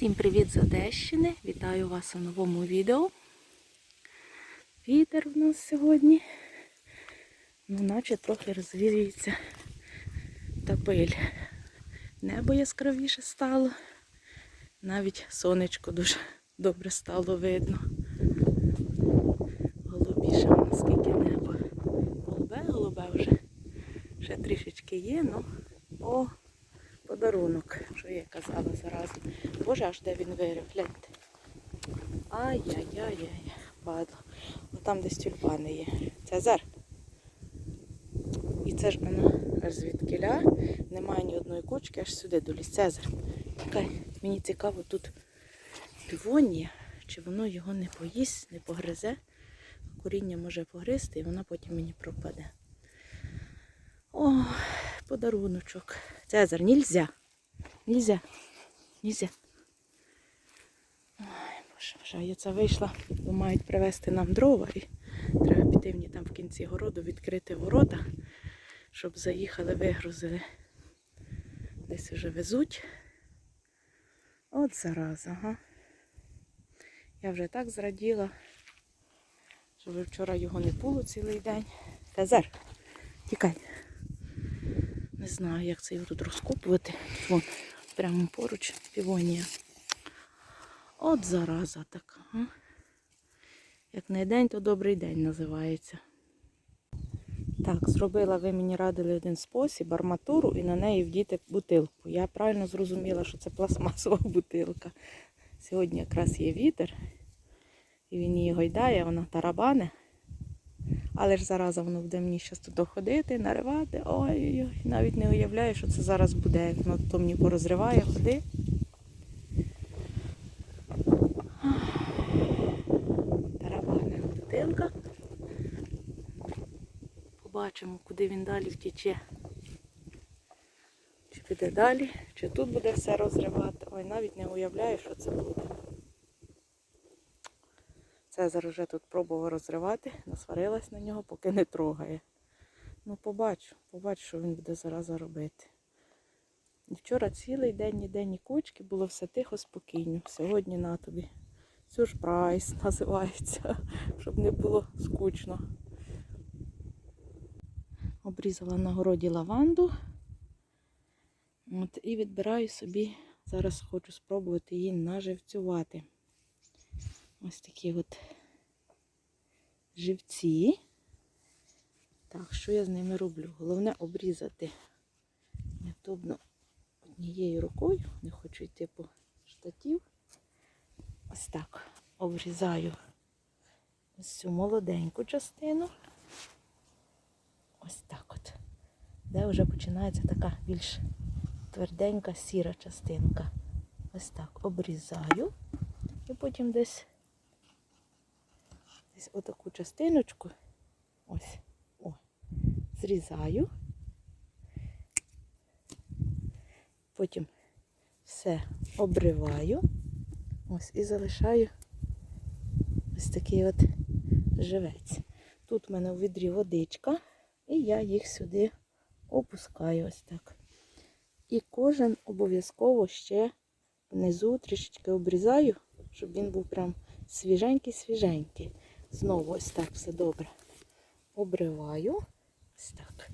Всім привіт з Одещини! Вітаю вас у новому відео. Вітер в нас сьогодні. Ну, наче трохи розвіюється та пиль. Небо яскравіше стало. Навіть сонечко дуже добре стало видно. Голубіше наскільки небо. Голубе, голубе вже. Ще трішечки є, ну о, подарунок, що я казала зараз. Боже, аж де він вирив, гляньте. Ай-яй-яй-яй, падло. О, там десь тюльпани є. Цезар. І це ж воно аж звідкиля. Немає ні одної кучки, аж сюди доліз. Цезар. Чекай, мені цікаво, тут півонія, чи воно його не поїсть, не погризе. Коріння може погризти і воно потім мені пропаде. О, подаруночок. Цезар, нельзя. Нельзя. Нельзя. Ой, боже, вже я це вийшла, бо мають привезти нам дрова і треба піти мені там в кінці городу відкрити ворота, щоб заїхали, вигрузили. Десь вже везуть. От зараз, ага. Я вже так зраділа, що вчора його не було цілий день. Цезар, тікай. Не знаю, як це його тут розкопувати. Вон, прямо поруч півонія. От зараза така. Як не день, то добрий день називається. Так, зробила, ви мені радили один спосіб, арматуру і на неї вдіти бутилку. Я правильно зрозуміла, що це пластмасова бутилка. Сьогодні якраз є вітер, і він її гойдає, вона тарабане. Але ж зараза воно буде мені зараз туди ходити, наривати. Ой-ой-ой, навіть не уявляю, що це зараз буде. Воно то мені порозриває, ходи. Тарабана бутилка. Побачимо, куди він далі втіче. Чи піде далі, чи тут буде все розривати. Ой, навіть не уявляю, що це буде. Цезар вже тут пробував розривати, насварилась на нього, поки не трогає. Ну, побачу, побачу, що він буде зараз робити. І вчора цілий день, ні кучки, було все тихо, спокійно. Сьогодні на тобі. Сюрприз називається, щоб не було скучно. Обрізала на городі лаванду. От, і відбираю собі, зараз хочу спробувати її наживцювати. Ось такі от живці. Так, що я з ними роблю? Головне обрізати невдобно однією рукою, не хочу йти по штатів. Ось так обрізаю ось цю молоденьку частину. Ось так от. Де вже починається така більш тверденька сіра частинка. Ось так обрізаю. І потім десь десь отаку частиночку. Ось. О, зрізаю. Потім все обриваю. Ось і залишаю ось такий от живець. Тут в мене у відрі водичка, і я їх сюди опускаю ось так. І кожен обов'язково ще внизу трішечки обрізаю, щоб він був прям свіженький-свіженький. Знову ось так все добре. Обриваю. Ось так.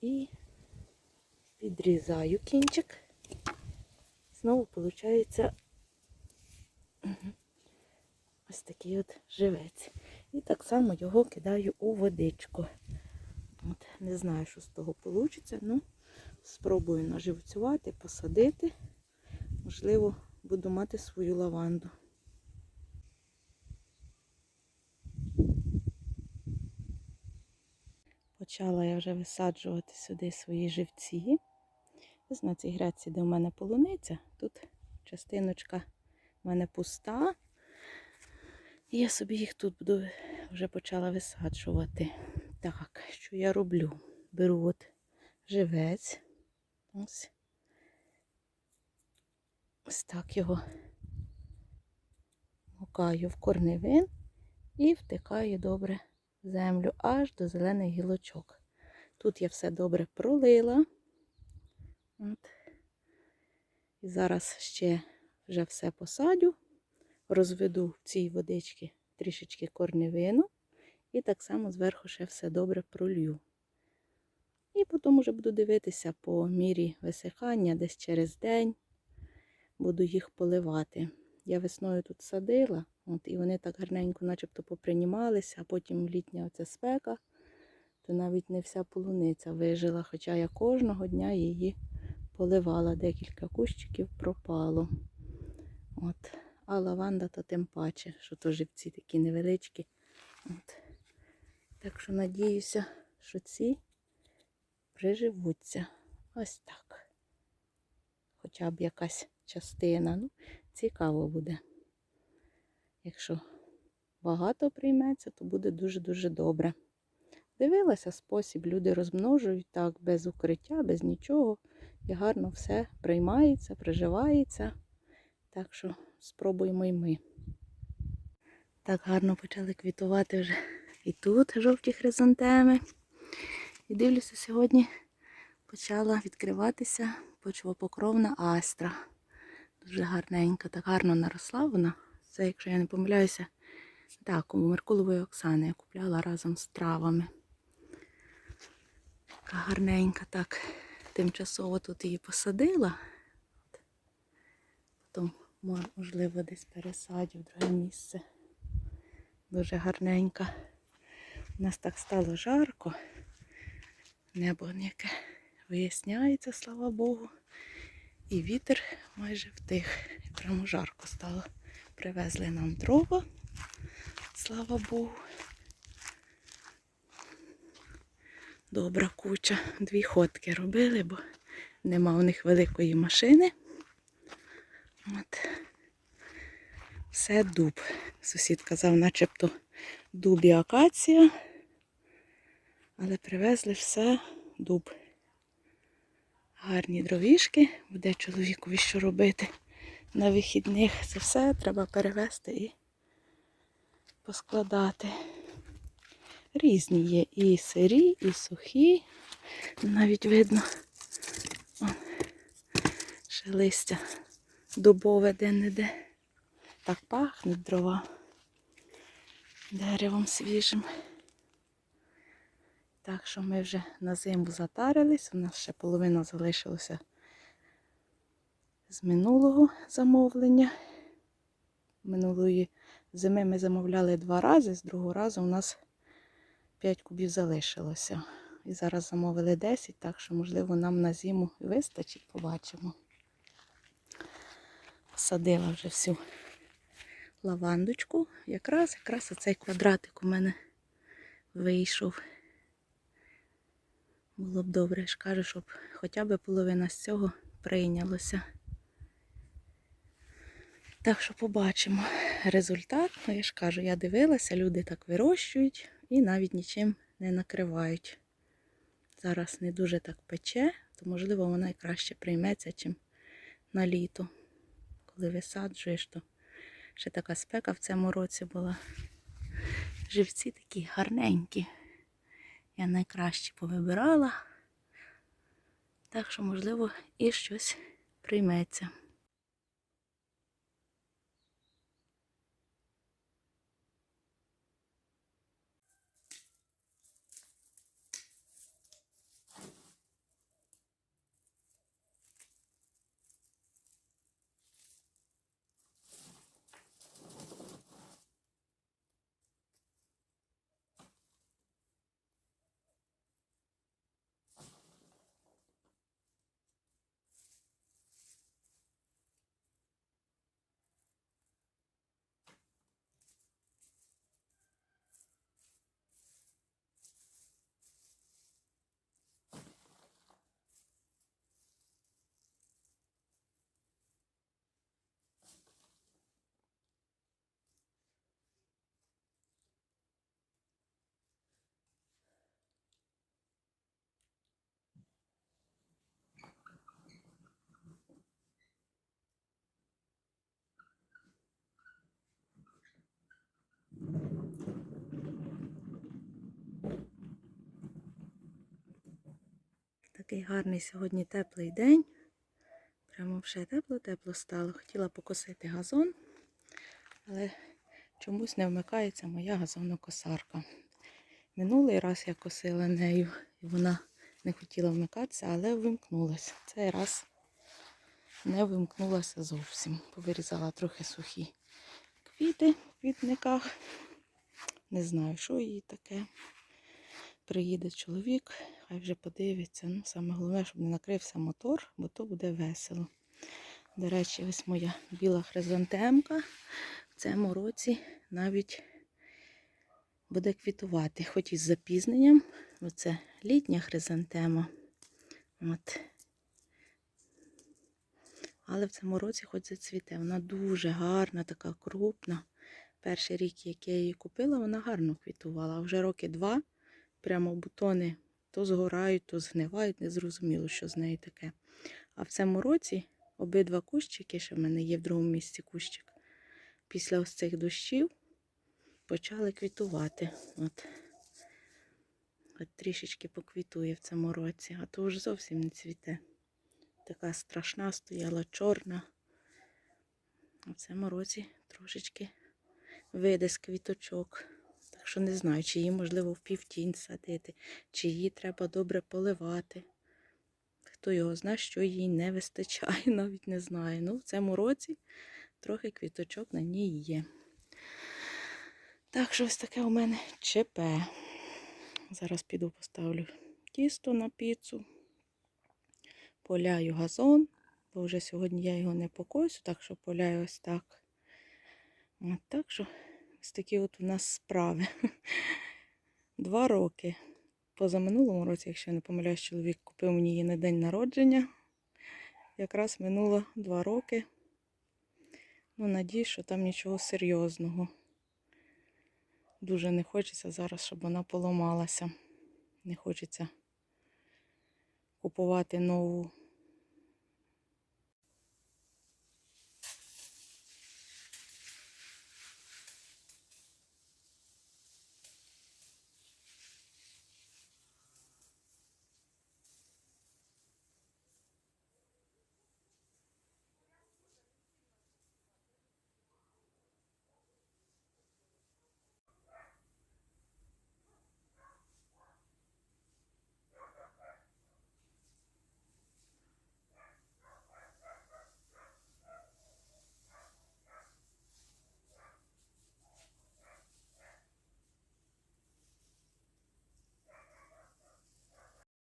І підрізаю кінчик. Знову виходить ось такий от живець. І так само його кидаю у водичку. От, Не знаю, що з того вийде, ну спробую наживцювати, посадити. Можливо, буду мати свою лаванду. Почала я вже висаджувати сюди свої живці. Ось на цій грядці, де в мене полуниця, тут частиночка в мене пуста. І я собі їх тут буду вже почала висаджувати. Так, що я роблю? Беру от живець. Ось. Ось так його мукаю в корневин і втикаю добре землю аж до зелених гілочок. Тут я все добре пролила. От. І зараз ще вже все посадю, розведу в цій водичці трішечки корневину і так само зверху ще все добре пролью. І потім вже буду дивитися по мірі висихання десь через день. Буду їх поливати. Я весною тут садила, от, і вони так гарненько начебто попринімалися, а потім літня оця спека, то навіть не вся полуниця вижила, хоча я кожного дня її поливала, декілька кущиків пропало. От. А лаванда то тим паче, що то живці такі невеличкі. От. Так що надіюся, що ці приживуться. Ось так. Хоча б якась частина. Ну, цікаво буде. Якщо багато прийметься, то буде дуже-дуже добре. Дивилася спосіб, люди розмножують так, без укриття, без нічого. І гарно все приймається, приживається. Так що спробуємо і ми. Так гарно почали квітувати вже і тут жовті хризантеми. І дивлюся, сьогодні почала відкриватися почвопокровна астра. Дуже гарненька, так гарно наросла вона. Це, якщо я не помиляюся, так, у Меркулової Оксани я купляла разом з травами. Така гарненька, так, тимчасово тут її посадила. Потім, можливо, десь пересадю в друге місце. Дуже гарненька. У нас так стало жарко. Небо яке виясняється, слава Богу. І вітер майже втих. Прямо жарко стало. Привезли нам дрова, слава Богу. Добра куча. Дві ходки робили, бо нема у них великої машини. От. Все дуб. Сусід казав, начебто дуб і акація. Але привезли все дуб. Гарні дровішки, буде чоловікові що робити на вихідних. Це все треба перевезти і поскладати. Різні є і сирі, і сухі. Навіть видно О, ще листя дубове де-не-де. Так пахнуть дрова деревом свіжим. Так що ми вже на зиму затарились. У нас ще половина залишилася з минулого замовлення. Минулої зими ми замовляли два рази, з другого разу у нас 5 кубів залишилося. І зараз замовили 10, так що, можливо, нам на зиму вистачить, побачимо. Посадила вже всю лавандочку. Якраз, якраз оцей квадратик у мене вийшов. Було б добре, я ж кажу, щоб хоча б половина з цього прийнялося. Так що побачимо результат. Ну, я ж кажу, я дивилася, люди так вирощують і навіть нічим не накривають. Зараз не дуже так пече, то можливо вона і краще прийметься, чим на літо. Коли висаджуєш, то ще така спека в цьому році була. Живці такі гарненькі. Я найкраще повибирала. Так що, можливо, і щось прийметься. Такий гарний сьогодні теплий день. Прямо вже тепло-тепло стало. Хотіла покосити газон, але чомусь не вмикається моя газонокосарка. Минулий раз я косила нею, і вона не хотіла вмикатися, але вимкнулася. Цей раз не вимкнулася зовсім. Повирізала трохи сухі квіти в квітниках. Не знаю, що їй таке. Приїде чоловік, хай вже подивиться. Ну, саме головне, щоб не накрився мотор, бо то буде весело. До речі, ось моя біла хризантемка в цьому році навіть буде квітувати, хоч із запізненням. Оце літня хризантема. От. Але в цьому році хоч зацвіте. Вона дуже гарна, така крупна. Перший рік, як я її купила, вона гарно квітувала. Вже роки два прямо бутони то згорають, то згнивають, не зрозуміло, що з нею таке. А в цьому році обидва кущики, що в мене є в другому місці кущик, після ось цих дощів почали квітувати. От. От трішечки поквітує в цьому році, а то вже зовсім не цвіте. Така страшна стояла, чорна. А в цьому році трошечки вийде з квіточок. Що не знаю, чи її можливо в півтінь садити, чи її треба добре поливати. Хто його знає, що їй не вистачає, навіть не знаю. Ну, в цьому році трохи квіточок на ній є. Так що ось таке у мене ЧП. Зараз піду поставлю тісто на піцу, поляю газон, бо вже сьогодні я його не покосю, так що поляю ось так. От так що ось такі от у нас справи. Два роки. Позаминулому році, якщо я не помиляюсь, чоловік купив мені її на день народження. Якраз минуло два роки. Ну, надіюсь, що там нічого серйозного. Дуже не хочеться зараз, щоб вона поламалася. Не хочеться купувати нову